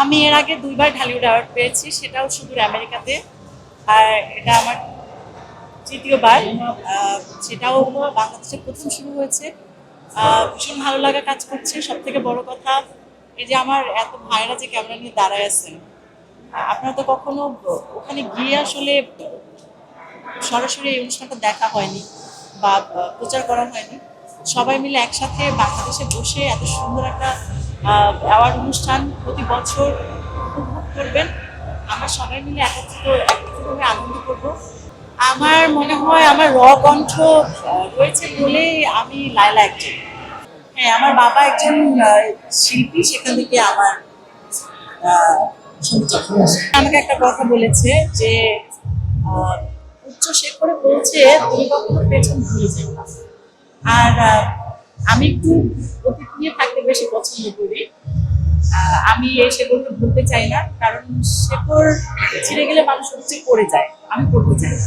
আমি এর আগে দুইবার ঢালিউড অ্যাওয়ার্ড পেয়েছি, সেটাও শুধু আমেরিকাতে। আর এটা আমার তৃতীয়বার সেটাও বাংলাদেশে প্রথম শুরু হয়েছে। ভীষণ ভালো লাগা কাজ করছে। সব থেকে বড় কথা, এই যে আমার এত ভাইরা যে ক্যামেরা নিয়ে দাঁড়ায় আছেন, আপনারা তো কখনো ওখানে গিয়ে আসলে সরাসরি এই অনুষ্ঠানটা দেখা হয়নি বা প্রচার করা হয়নি। সবাই মিলে একসাথে বাংলাদেশে বসে এত সুন্দর একটা অ্যাওয়ার্ড অনুষ্ঠান প্রতি বছর উপভোগ করবেন। আমরা সবাই মিলে একত্রিত একত্রিতভাবে আনন্দ করব। আমার মনে হয় আমার র কণ্ঠ রয়েছে বলেই আমি লায়লা একজন। হ্যাঁ আমার বাবা একজন শিল্পী, সেখান থেকে আমার আমাকে একটা কথা বলেছে যে উচ্চ শেখরে পৌঁছে তুমি কখনো পেছন যেও না আর আমি একটু অতীত নিয়ে বেশি পছন্দ করি। আমি এই শেকড়কে ভুলতে চাই না, কারণ সেগুলো ছিঁড়ে গেলে মানুষ হচ্ছে পড়ে যায়। আমি পড়তে চাই না।